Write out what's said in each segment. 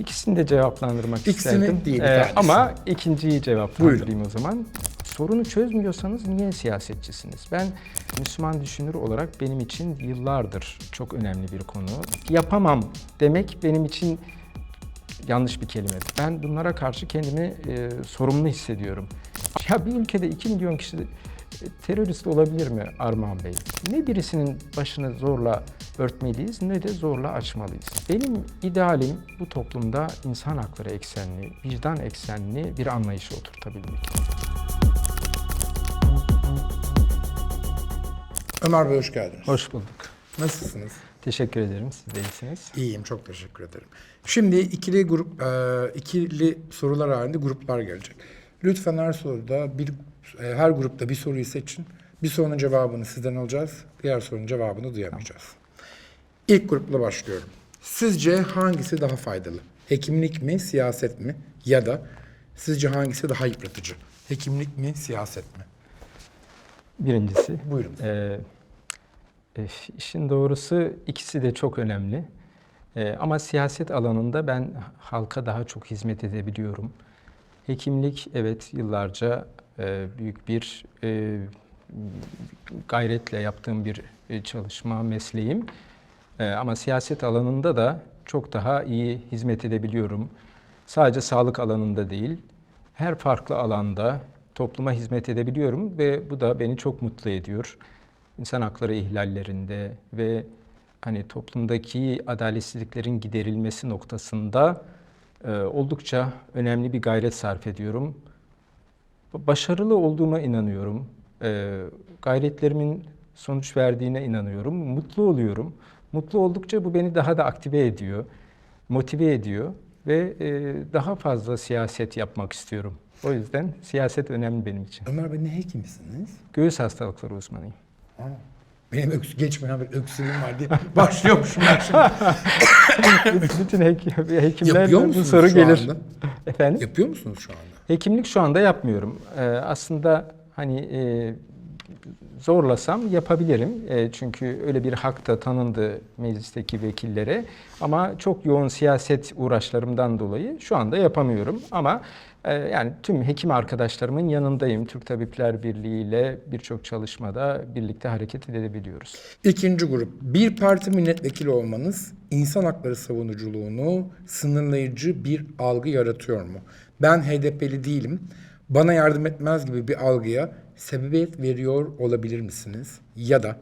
İkisini de cevaplandırmak İkisini isterdim. değil, bir Ee, ama ikinciyi cevaplandırayım o zaman. Sorunu çözmüyorsanız niye siyasetçisiniz? Ben Müslüman düşünür olarak benim için yıllardır çok önemli bir konu. Yapamam demek benim için yanlış bir kelime. Ben bunlara karşı kendimi e, sorumlu hissediyorum. Ya bir ülkede 2 milyon kişi terörist olabilir mi Armağan Bey? Ne birisinin başını zorla örtmeliyiz ne de zorla açmalıyız. Benim idealim bu toplumda insan hakları eksenli, vicdan eksenli bir anlayışı oturtabilmek. Ömer Bey hoş geldiniz. Hoş bulduk. Nasılsınız? Teşekkür ederim. Siz de iyisiniz. İyiyim, çok teşekkür ederim. Şimdi ikili grup, e, ikili sorular halinde gruplar gelecek. Lütfen her soruda bir, e, her grupta bir soruyu seçin. Bir sorunun cevabını sizden alacağız, diğer sorunun cevabını duyamayacağız. İlk grupla başlıyorum. Sizce hangisi daha faydalı? Hekimlik mi, siyaset mi? Ya da sizce hangisi daha yıpratıcı? Hekimlik mi, siyaset mi? Birincisi, Buyurun. Ee, e, işin doğrusu ikisi de çok önemli. Ee, ama siyaset alanında ben halka daha çok hizmet edebiliyorum. Hekimlik evet yıllarca e, büyük bir e, gayretle yaptığım bir e, çalışma mesleğim. E, ama siyaset alanında da çok daha iyi hizmet edebiliyorum. Sadece sağlık alanında değil, her farklı alanda topluma hizmet edebiliyorum ve bu da beni çok mutlu ediyor. İnsan hakları ihlallerinde ve hani toplumdaki adaletsizliklerin giderilmesi noktasında e, oldukça önemli bir gayret sarf ediyorum. Başarılı olduğuma inanıyorum. E, gayretlerimin sonuç verdiğine inanıyorum. Mutlu oluyorum. Mutlu oldukça bu beni daha da aktive ediyor, motive ediyor ve e, daha fazla siyaset yapmak istiyorum. O yüzden siyaset önemli benim için. Ömer Bey ne hekimsiniz? Göğüs hastalıkları uzmanıyım. Ha, Benim öks geçmeyen bir öksürüğüm var diye başlıyormuşum ben şimdi. Bütün hekim, hekimler bu soru şu gelir. anda? Efendim? Yapıyor musunuz şu anda? Hekimlik şu anda yapmıyorum. Ee, aslında hani e, zorlasam yapabilirim. E, çünkü öyle bir hak da tanındı meclisteki vekillere. Ama çok yoğun siyaset uğraşlarımdan dolayı şu anda yapamıyorum. Ama e, yani tüm hekim arkadaşlarımın yanındayım. Türk Tabipler Birliği ile birçok çalışmada birlikte hareket edebiliyoruz. İkinci grup. Bir parti milletvekili olmanız insan hakları savunuculuğunu sınırlayıcı bir algı yaratıyor mu? Ben HDP'li değilim. Bana yardım etmez gibi bir algıya sebebiyet veriyor olabilir misiniz? Ya da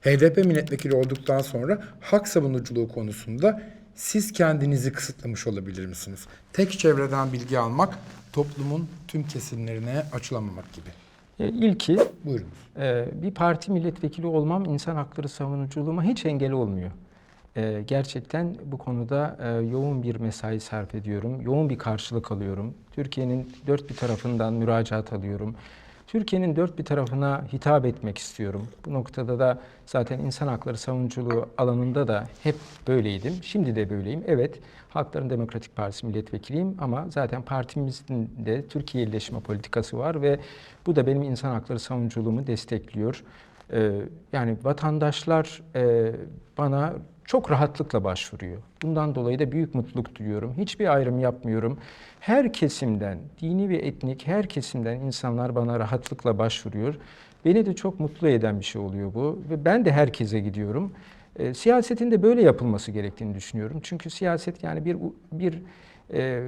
HDP milletvekili olduktan sonra hak savunuculuğu konusunda siz kendinizi kısıtlamış olabilir misiniz? Tek çevreden bilgi almak toplumun tüm kesimlerine açılamamak gibi. E, İlki Buyurunuz. Ee, bir parti milletvekili olmam insan hakları savunuculuğuma hiç engel olmuyor. Ee, Gerçekten bu konuda e, yoğun bir mesai sarf ediyorum. Yoğun bir karşılık alıyorum. Türkiye'nin dört bir tarafından müracaat alıyorum. Türkiye'nin dört bir tarafına hitap etmek istiyorum. Bu noktada da zaten insan hakları savunuculuğu alanında da hep böyleydim. Şimdi de böyleyim. Evet, Halkların Demokratik Partisi milletvekiliyim ama zaten partimizin de Türkiye iyileşme politikası var ve bu da benim insan hakları savunuculuğumu destekliyor. Ee, yani vatandaşlar e, bana çok rahatlıkla başvuruyor. Bundan dolayı da büyük mutluluk duyuyorum. Hiçbir ayrım yapmıyorum. Her kesimden, dini ve etnik her kesimden insanlar bana rahatlıkla başvuruyor. Beni de çok mutlu eden bir şey oluyor bu ve ben de herkese gidiyorum. E, siyasetin de böyle yapılması gerektiğini düşünüyorum. Çünkü siyaset yani bir bir e,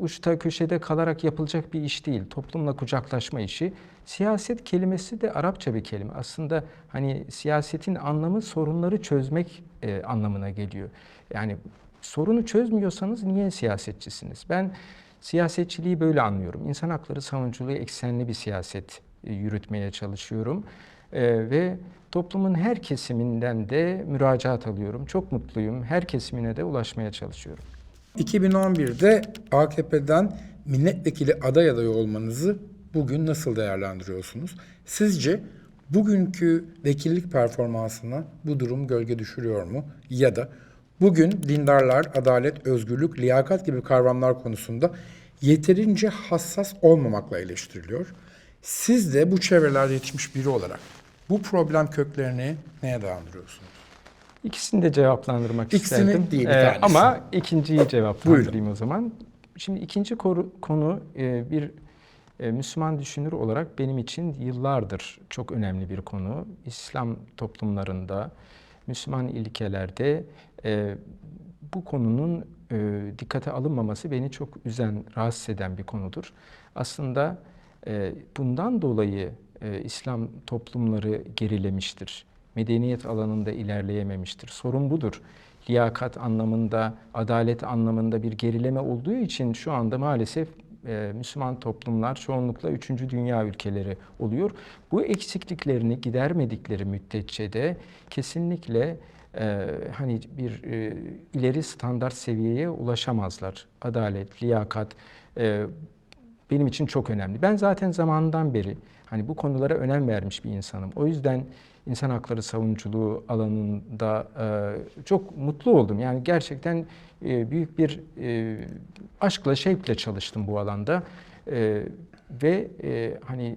uçta köşede kalarak yapılacak bir iş değil. Toplumla kucaklaşma işi. Siyaset kelimesi de Arapça bir kelime. Aslında hani siyasetin anlamı sorunları çözmek e, anlamına geliyor. Yani sorunu çözmüyorsanız niye siyasetçisiniz? Ben siyasetçiliği böyle anlıyorum. İnsan hakları savunuculuğu eksenli bir siyaset e, yürütmeye çalışıyorum. E, ve toplumun her kesiminden de müracaat alıyorum. Çok mutluyum. Her kesimine de ulaşmaya çalışıyorum. 2011'de AKP'den milletvekili aday adayı olmanızı bugün nasıl değerlendiriyorsunuz? Sizce bugünkü vekillik performansına bu durum gölge düşürüyor mu? Ya da bugün dindarlar, adalet, özgürlük, liyakat gibi kavramlar konusunda yeterince hassas olmamakla eleştiriliyor. Siz de bu çevrelerde yetişmiş biri olarak bu problem köklerini neye dayandırıyorsunuz? İkisini de cevaplandırmak İkisini isterdim. değil, bir Ee, tanesini. ama ikinciyi cevaplandırayım o zaman. Şimdi ikinci koru- konu e, bir e, Müslüman düşünür olarak benim için yıllardır çok önemli bir konu. İslam toplumlarında, Müslüman ilkelerde e, bu konunun e, dikkate alınmaması beni çok üzen, rahatsız eden bir konudur. Aslında e, bundan dolayı e, İslam toplumları gerilemiştir. Medeniyet alanında ilerleyememiştir. Sorun budur. Liyakat anlamında, adalet anlamında bir gerileme olduğu için şu anda maalesef e, Müslüman toplumlar çoğunlukla 3. dünya ülkeleri oluyor. Bu eksikliklerini gidermedikleri müddetçe de kesinlikle e, hani bir e, ileri standart seviyeye ulaşamazlar. Adalet, liyakat e, benim için çok önemli. Ben zaten zamandan beri hani bu konulara önem vermiş bir insanım. O yüzden insan hakları savunuculuğu alanında e, çok mutlu oldum. Yani gerçekten e, büyük bir e, aşkla, şevkle çalıştım bu alanda. E, ve e, hani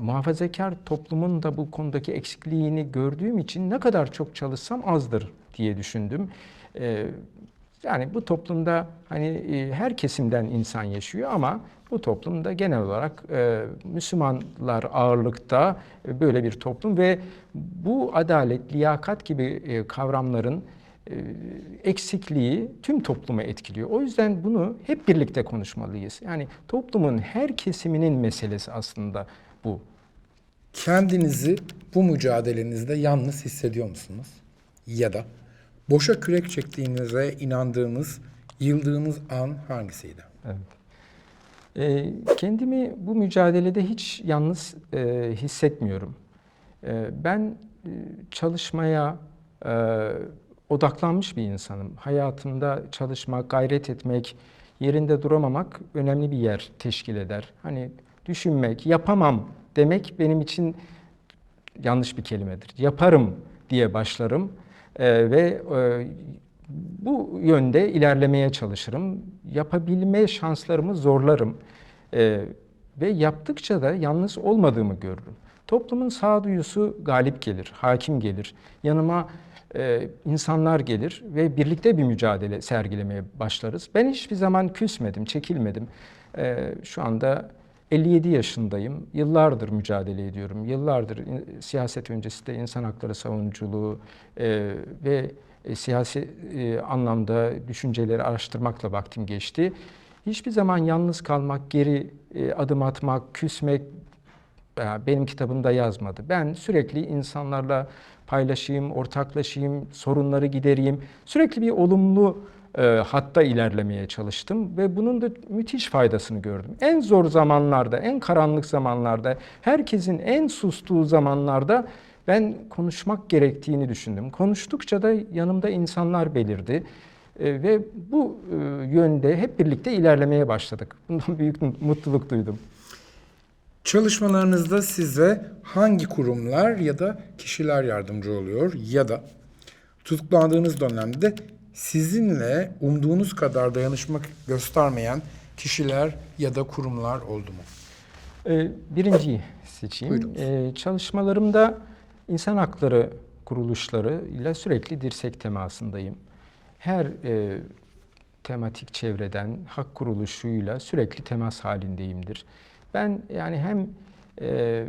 muhafazakar toplumun da bu konudaki eksikliğini gördüğüm için ne kadar çok çalışsam azdır diye düşündüm. E, yani bu toplumda hani e, her kesimden insan yaşıyor ama bu toplumda genel olarak e, Müslümanlar ağırlıkta e, böyle bir toplum ve bu adalet, liyakat gibi e, kavramların e, eksikliği tüm toplumu etkiliyor. O yüzden bunu hep birlikte konuşmalıyız. Yani toplumun her kesiminin meselesi aslında bu. Kendinizi bu mücadelenizde yalnız hissediyor musunuz? Ya da boşa kürek çektiğinize inandığınız, yıldığınız an hangisiydi? Evet. Ee, kendimi bu mücadelede hiç yalnız e, hissetmiyorum. E, ben e, çalışmaya e, odaklanmış bir insanım. Hayatımda çalışmak, gayret etmek, yerinde duramamak önemli bir yer teşkil eder. Hani düşünmek, yapamam demek benim için yanlış bir kelimedir. Yaparım diye başlarım e, ve e, bu yönde ilerlemeye çalışırım. Yapabilme şanslarımı zorlarım. E, ve yaptıkça da yalnız olmadığımı görürüm. Toplumun sağduyusu galip gelir, hakim gelir. Yanıma e, insanlar gelir ve birlikte bir mücadele sergilemeye başlarız. Ben hiçbir zaman küsmedim, çekilmedim. E, şu anda 57 yaşındayım. Yıllardır mücadele ediyorum. Yıllardır in- siyaset öncesi de insan hakları savunuculuğu e, ve e, siyasi e, anlamda düşünceleri araştırmakla vaktim geçti. Hiçbir zaman yalnız kalmak, geri e, adım atmak, küsmek e, benim kitabımda yazmadı. Ben sürekli insanlarla paylaşayım, ortaklaşayım, sorunları gidereyim. Sürekli bir olumlu e, hatta ilerlemeye çalıştım ve bunun da müthiş faydasını gördüm. En zor zamanlarda, en karanlık zamanlarda, herkesin en sustuğu zamanlarda ben konuşmak gerektiğini düşündüm. Konuştukça da yanımda insanlar belirdi. E, ve bu e, yönde hep birlikte ilerlemeye başladık. Bundan büyük mutluluk duydum. Çalışmalarınızda size hangi kurumlar ya da kişiler yardımcı oluyor ya da tutuklandığınız dönemde sizinle umduğunuz kadar dayanışmak göstermeyen kişiler ya da kurumlar oldu mu? Ee, Birinciyi seçeyim. Buyurunuz. Ee, Çalışmalarımda insan hakları kuruluşlarıyla sürekli dirsek temasındayım. Her e, tematik çevreden, hak kuruluşuyla sürekli temas halindeyimdir. Ben yani hem e,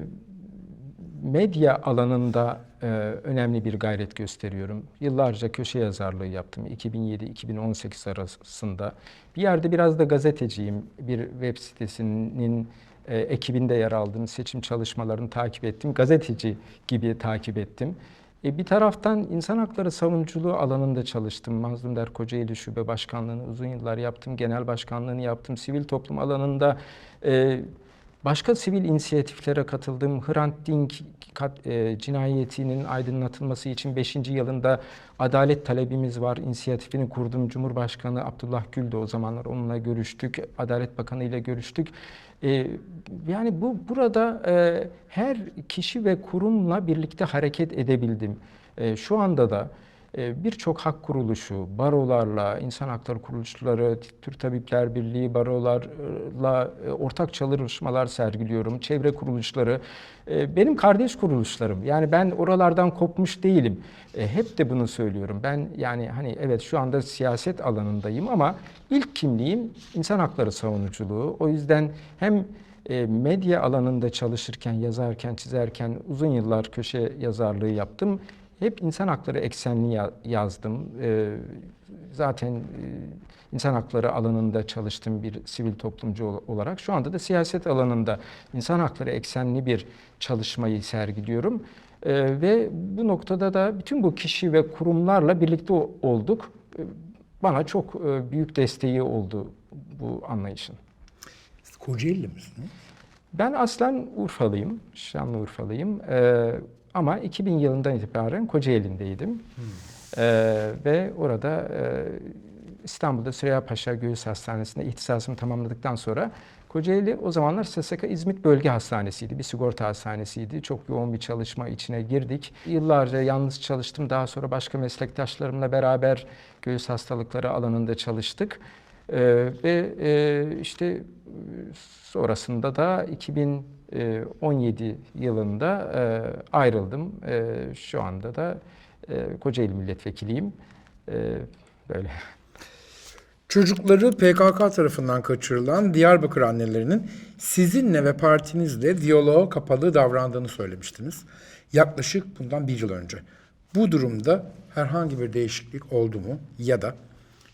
medya alanında e, önemli bir gayret gösteriyorum. Yıllarca köşe yazarlığı yaptım 2007-2018 arasında. Bir yerde biraz da gazeteciyim. Bir web sitesinin e, ekibinde yer aldım. Seçim çalışmalarını takip ettim. Gazeteci gibi takip ettim. E, bir taraftan insan hakları savunuculuğu alanında çalıştım. Mazlum Der Kocaeli Şube Başkanlığı'nı uzun yıllar yaptım. Genel başkanlığını yaptım. Sivil toplum alanında e, Başka sivil inisiyatiflere katıldım. Hrant Dink kat- e, cinayetinin aydınlatılması için 5. yılında adalet talebimiz var. İnisiyatifini kurdum. Cumhurbaşkanı Abdullah Gül de o zamanlar onunla görüştük. Adalet Bakanı ile görüştük. E, yani bu burada e, her kişi ve kurumla birlikte hareket edebildim. E, şu anda da birçok hak kuruluşu, barolarla, insan hakları kuruluşları, Türk Tabipler Birliği barolarla e, ortak çalışmalar sergiliyorum. Çevre kuruluşları, e, benim kardeş kuruluşlarım. Yani ben oralardan kopmuş değilim. E, Hep de bunu söylüyorum. Ben yani hani evet şu anda siyaset alanındayım ama ilk kimliğim insan hakları savunuculuğu. O yüzden hem e, medya alanında çalışırken, yazarken, çizerken uzun yıllar köşe yazarlığı yaptım. Hep insan hakları eksenli ya- yazdım. E, Zaten e, insan hakları alanında çalıştım bir sivil toplumcu ol- olarak. Şu anda da siyaset alanında insan hakları eksenli bir çalışmayı sergiliyorum. E, Ve bu noktada da bütün bu kişi ve kurumlarla birlikte olduk. E, Bana çok e, büyük desteği oldu bu anlayışın. Kocaeli misiniz? Ben aslen Urfalıyım, Şanlıurfalıyım. Ee, ama 2000 yılından itibaren Kocaeli'ndeydim. Ee, ve orada e, İstanbul'da Süreyya Paşa Göğüs Hastanesi'nde ihtisasımı tamamladıktan sonra Kocaeli o zamanlar SSK İzmit Bölge Hastanesi'ydi, bir sigorta hastanesiydi. Çok yoğun bir çalışma içine girdik. Yıllarca yalnız çalıştım. Daha sonra başka meslektaşlarımla beraber göğüs hastalıkları alanında çalıştık. Ee, ve e, işte sonrasında da 2017 yılında e, ayrıldım. E, şu anda da e, Kocaeli milletvekiliyim. Böyle. Çocukları PKK tarafından kaçırılan Diyarbakır annelerinin sizinle ve partinizle diyaloğa kapalı davrandığını söylemiştiniz. Yaklaşık bundan bir yıl önce. Bu durumda herhangi bir değişiklik oldu mu? Ya da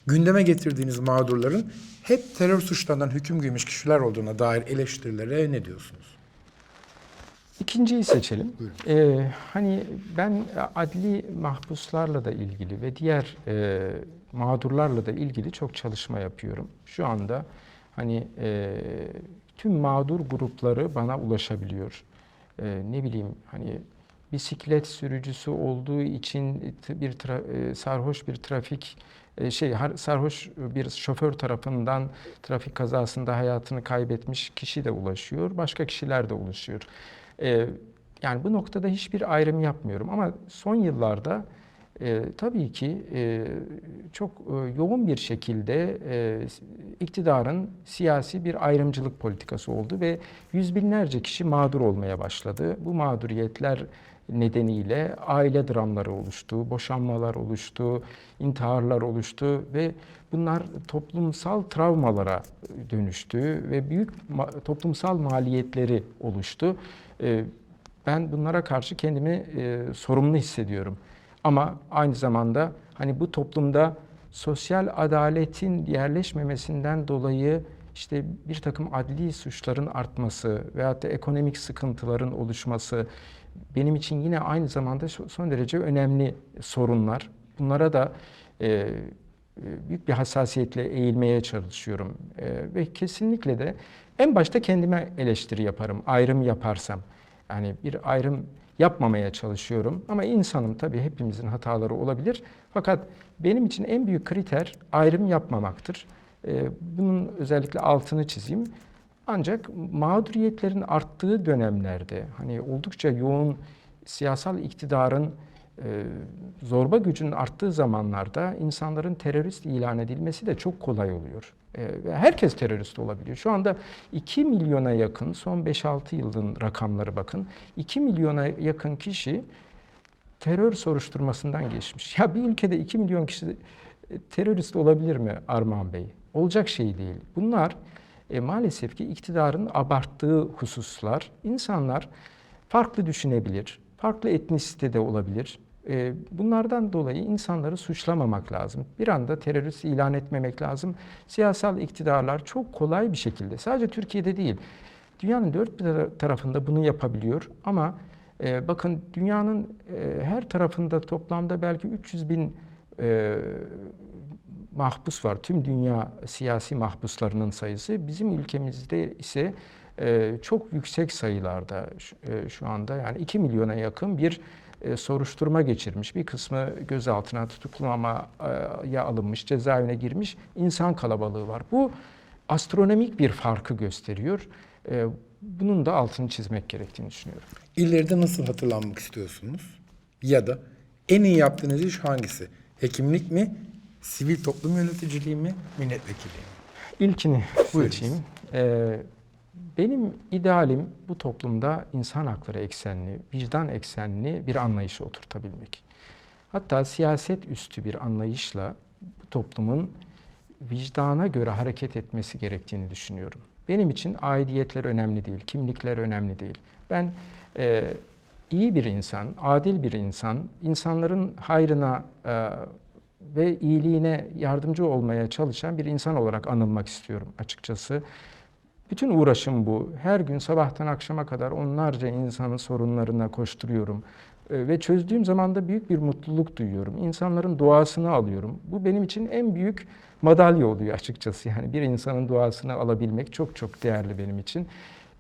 gündeme getirdiğiniz mağdurların hep terör suçlarından hüküm giymiş kişiler olduğuna dair eleştirilere ne diyorsunuz? İkinciyi seçelim. Ee, hani ben adli mahpuslarla da ilgili ve diğer e, mağdurlarla da ilgili çok çalışma yapıyorum. Şu anda hani e, tüm mağdur grupları bana ulaşabiliyor. E, ne bileyim hani bisiklet sürücüsü olduğu için bir tra- e, sarhoş bir trafik e, şey sarhoş bir şoför tarafından trafik kazasında hayatını kaybetmiş kişi de ulaşıyor. Başka kişiler de ulaşıyor. E, yani bu noktada hiçbir ayrım yapmıyorum ama son yıllarda e, tabii ki e, çok e, yoğun bir şekilde e, iktidarın siyasi bir ayrımcılık politikası oldu ve yüz binlerce kişi mağdur olmaya başladı. Bu mağduriyetler nedeniyle aile dramları oluştu, boşanmalar oluştu, intiharlar oluştu ve bunlar toplumsal travmalara dönüştü ve büyük toplumsal maliyetleri oluştu. Ee, Ben bunlara karşı kendimi e, sorumlu hissediyorum. Ama aynı zamanda hani bu toplumda sosyal adaletin yerleşmemesinden dolayı işte bir takım adli suçların artması veyahut da ekonomik sıkıntıların oluşması benim için yine aynı zamanda so- son derece önemli sorunlar. Bunlara da e, büyük bir hassasiyetle eğilmeye çalışıyorum. E, ve kesinlikle de en başta kendime eleştiri yaparım, ayrım yaparsam. Yani bir ayrım yapmamaya çalışıyorum. Ama insanım tabii hepimizin hataları olabilir. Fakat benim için en büyük kriter ayrım yapmamaktır. Ee, Bunun özellikle altını çizeyim. Ancak mağduriyetlerin arttığı dönemlerde hani oldukça yoğun siyasal iktidarın e, zorba gücünün arttığı zamanlarda insanların terörist ilan edilmesi de çok kolay oluyor. E, ve herkes terörist olabiliyor. Şu anda 2 milyona yakın, son 5-6 yılın rakamları bakın, 2 milyona yakın kişi terör soruşturmasından geçmiş. Ya bir ülkede 2 milyon kişi terörist olabilir mi Armağan Bey? Olacak şey değil. Bunlar e, maalesef ki iktidarın abarttığı hususlar. İnsanlar farklı düşünebilir, farklı etnisitede olabilir. E, bunlardan dolayı insanları suçlamamak lazım. Bir anda terörist ilan etmemek lazım. Siyasal iktidarlar çok kolay bir şekilde, sadece Türkiye'de değil, dünyanın dört bir tara- tarafında bunu yapabiliyor. Ama e, bakın dünyanın e, her tarafında toplamda belki 300 bin e, mahpus var. Tüm dünya siyasi mahpuslarının sayısı. Bizim ülkemizde ise çok yüksek sayılarda şu, anda yani 2 milyona yakın bir soruşturma geçirmiş. Bir kısmı gözaltına tutuklamaya alınmış, cezaevine girmiş insan kalabalığı var. Bu astronomik bir farkı gösteriyor. E, bunun da altını çizmek gerektiğini düşünüyorum. İleride nasıl hatırlanmak istiyorsunuz? Ya da En iyi yaptığınız iş hangisi? Hekimlik mi? Sivil toplum yöneticiliği mi? Milletvekilliği mi? İlkini Buyurunuz. seçeyim. Ee, benim idealim bu toplumda insan hakları eksenli, vicdan eksenli bir anlayışı oturtabilmek. Hatta siyaset üstü bir anlayışla bu toplumun vicdana göre hareket etmesi gerektiğini düşünüyorum. Benim için aidiyetler önemli değil, kimlikler önemli değil. Ben e, iyi bir insan, adil bir insan, insanların hayrına e, ve iyiliğine yardımcı olmaya çalışan bir insan olarak anılmak istiyorum açıkçası. Bütün uğraşım bu. Her gün sabahtan akşama kadar onlarca insanın sorunlarına koşturuyorum. E, Ve çözdüğüm zaman da büyük bir mutluluk duyuyorum. İnsanların duasını alıyorum. Bu benim için en büyük madalya oluyor açıkçası. Yani bir insanın duasını alabilmek çok çok değerli benim için.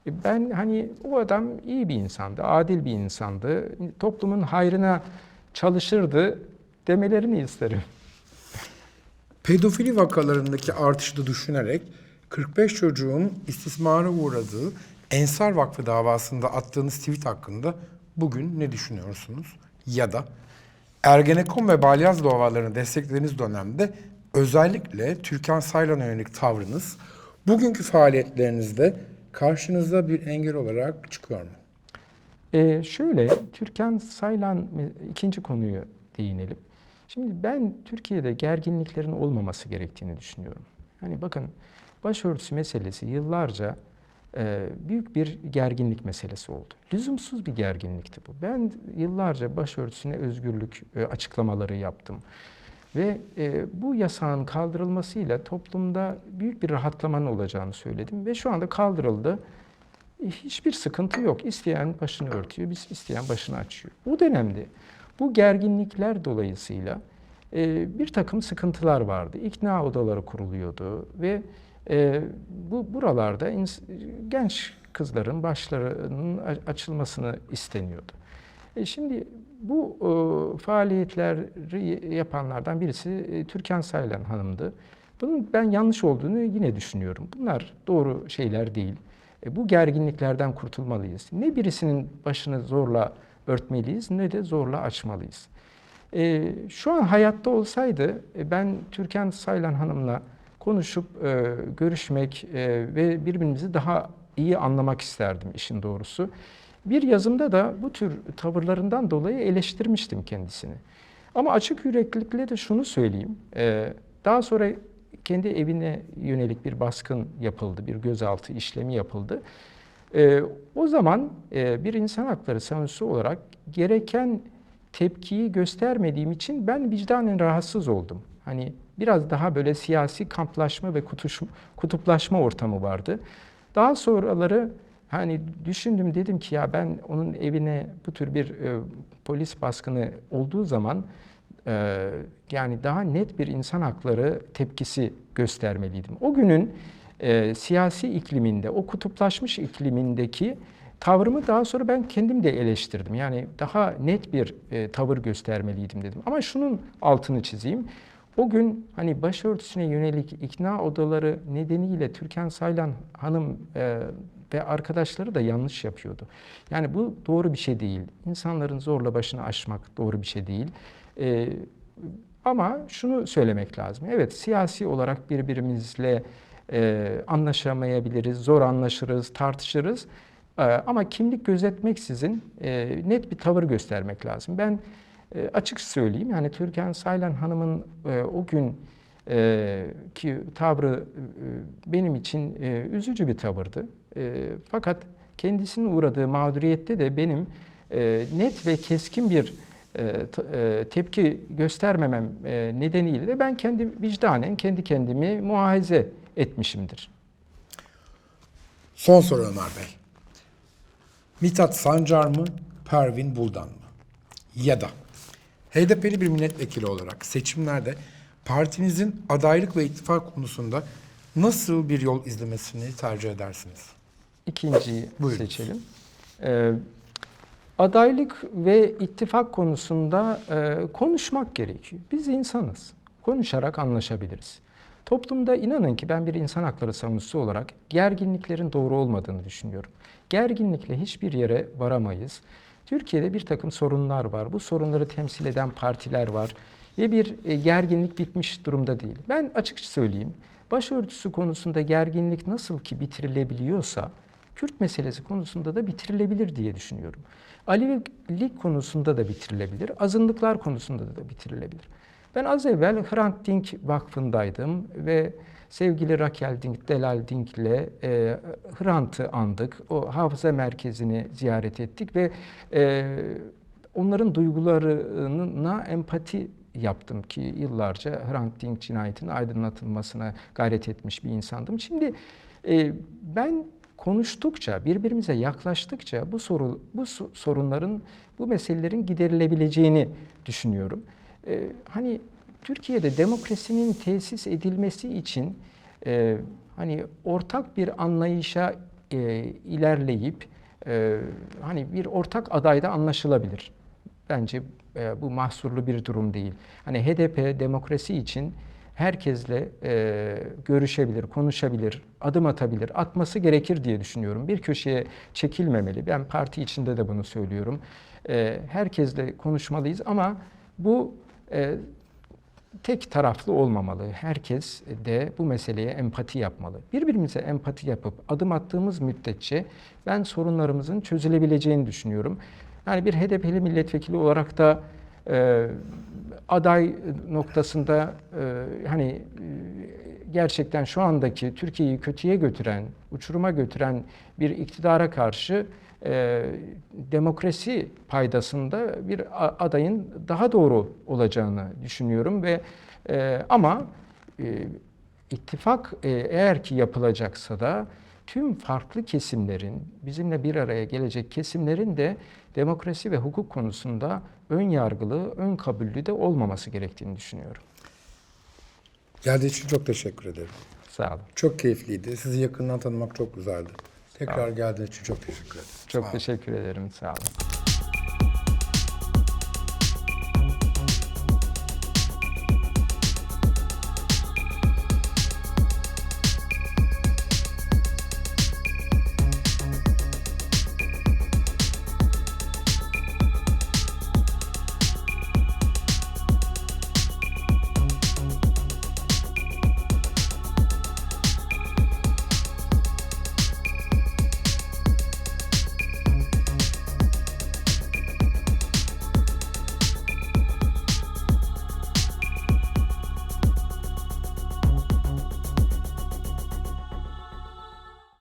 E, Ben hani o adam iyi bir insandı, adil bir insandı. Toplumun hayrına çalışırdı demelerini isterim. Pedofili vakalarındaki artışı da düşünerek 45 çocuğun istismara uğradığı Ensar Vakfı davasında attığınız tweet hakkında bugün ne düşünüyorsunuz? Ya da Ergenekon ve Balyaz davalarını desteklediğiniz dönemde özellikle Türkan Saylan'a yönelik tavrınız bugünkü faaliyetlerinizde karşınıza bir engel olarak çıkıyor mu? Ee, şöyle, Türkan Saylan ikinci konuyu değinelim. Şimdi ben Türkiye'de gerginliklerin olmaması gerektiğini düşünüyorum. Hani bakın başörtüsü meselesi yıllarca e, büyük bir gerginlik meselesi oldu. Lüzumsuz bir gerginlikti bu. Ben yıllarca başörtüsüne özgürlük e, açıklamaları yaptım. Ve e, bu yasağın kaldırılmasıyla toplumda büyük bir rahatlamanın olacağını söyledim. Ve şu anda kaldırıldı. Hiçbir sıkıntı yok. İsteyen başını örtüyor, biz isteyen başını açıyor. O dönemde bu gerginlikler dolayısıyla bir takım sıkıntılar vardı. İkna odaları kuruluyordu ve e, bu buralarda genç kızların başlarının açılmasını isteniyordu. E, şimdi bu e, faaliyetleri yapanlardan birisi e, Türkan Saylan Hanım'dı. Bunun ben yanlış olduğunu yine düşünüyorum. Bunlar doğru şeyler değil. E, bu gerginliklerden kurtulmalıyız. Ne birisinin başını zorla örtmeliyiz ne de zorla açmalıyız. E, şu an hayatta olsaydı e, ben Türkan Saylan Hanım'la konuşup e, görüşmek e, ve birbirimizi daha iyi anlamak isterdim işin doğrusu. Bir yazımda da bu tür tavırlarından dolayı eleştirmiştim kendisini. Ama açık yüreklilikle de şunu söyleyeyim. e, daha sonra kendi evine yönelik bir baskın yapıldı, bir gözaltı işlemi yapıldı. E, o zaman e, bir insan hakları savunucusu olarak gereken tepkiyi göstermediğim için ben vicdanen rahatsız oldum. Hani biraz daha böyle siyasi kamplaşma ve kutuş- kutuplaşma ortamı vardı. Daha sonraları hani düşündüm dedim ki ya ben onun evine bu tür bir e, polis baskını olduğu zaman e, yani daha net bir insan hakları tepkisi göstermeliydim. O günün e, siyasi ikliminde, o kutuplaşmış iklimindeki tavrımı daha sonra ben kendim de eleştirdim. Yani daha net bir e, tavır göstermeliydim dedim. Ama şunun altını çizeyim. O gün hani başörtüsüne yönelik ikna odaları nedeniyle Türkan Saylan Hanım e, ve arkadaşları da yanlış yapıyordu. Yani bu doğru bir şey değil. İnsanların zorla başını aşmak doğru bir şey değil. E, ama şunu söylemek lazım. Evet siyasi olarak birbirimizle e, anlaşamayabiliriz, zor anlaşırız, tartışırız. E, ama kimlik gözetmeksizin e, net bir tavır göstermek lazım. Ben e, açık söyleyeyim yani Türkan Saylan Hanım'ın e, o gün e, ki tavrı e, benim için e, üzücü bir tavırdı. E, fakat kendisinin uğradığı mağduriyette de benim e, net ve keskin bir e, e, tepki göstermemem e, nedeniyle de ben kendi vicdanen kendi kendimi muahize etmişimdir. Son soru Ömer Bey. Mithat Sancar mı, Pervin Buldan mı? Ya da HDP'li bir milletvekili olarak seçimlerde partinizin adaylık ve ittifak konusunda nasıl bir yol izlemesini tercih edersiniz? İkinciyi Buyurunuz. seçelim. Ee, adaylık ve ittifak konusunda e, konuşmak gerekiyor. Biz insanız. Konuşarak anlaşabiliriz. Toplumda inanın ki ben bir insan hakları savunucusu olarak gerginliklerin doğru olmadığını düşünüyorum. Gerginlikle hiçbir yere varamayız. Türkiye'de bir takım sorunlar var. Bu sorunları temsil eden partiler var ve bir e, gerginlik bitmiş durumda değil. Ben açıkça söyleyeyim, başörtüsü konusunda gerginlik nasıl ki bitirilebiliyorsa, Kürt meselesi konusunda da bitirilebilir diye düşünüyorum. Alevilik konusunda da bitirilebilir, azınlıklar konusunda da bitirilebilir. Ben az evvel Hrant Dink Vakfı'ndaydım ve sevgili Raquel Dink, Delal Dink ile e, Hrant'ı andık. O hafıza merkezini ziyaret ettik ve e, onların duygularına empati yaptım ki yıllarca Hrant Dink cinayetinin aydınlatılmasına gayret etmiş bir insandım. Şimdi e, ben konuştukça, birbirimize yaklaştıkça bu soru bu so- sorunların, bu meselelerin giderilebileceğini düşünüyorum. Ee, hani Türkiye'de demokrasinin tesis edilmesi için e, hani ortak bir anlayışa e, ilerleyip e, hani bir ortak adayda anlaşılabilir. Bence e, bu mahsurlu bir durum değil. Hani HDP demokrasi için herkesle e, görüşebilir, konuşabilir, adım atabilir, atması gerekir diye düşünüyorum. Bir köşeye çekilmemeli. Ben parti içinde de bunu söylüyorum. E, herkesle konuşmalıyız ama bu e, tek taraflı olmamalı. Herkes de bu meseleye empati yapmalı. Birbirimize empati yapıp adım attığımız müddetçe ben sorunlarımızın çözülebileceğini düşünüyorum. Yani bir HDP'li milletvekili olarak da e, aday noktasında e, hani e, gerçekten şu andaki Türkiye'yi kötüye götüren, uçuruma götüren bir iktidara karşı e, demokrasi paydasında bir adayın daha doğru olacağını düşünüyorum ve e, ama e, ittifak e, eğer ki yapılacaksa da tüm farklı kesimlerin bizimle bir araya gelecek kesimlerin de demokrasi ve hukuk konusunda ön yargılı, ön kabullü de olmaması gerektiğini düşünüyorum. Geldiği için çok teşekkür ederim. Sağ olun. Çok keyifliydi. Sizi yakından tanımak çok güzeldi. Tekrar geldiğiniz için çok teşekkür ederim. Çok Sağ teşekkür ederim. Sağ olun.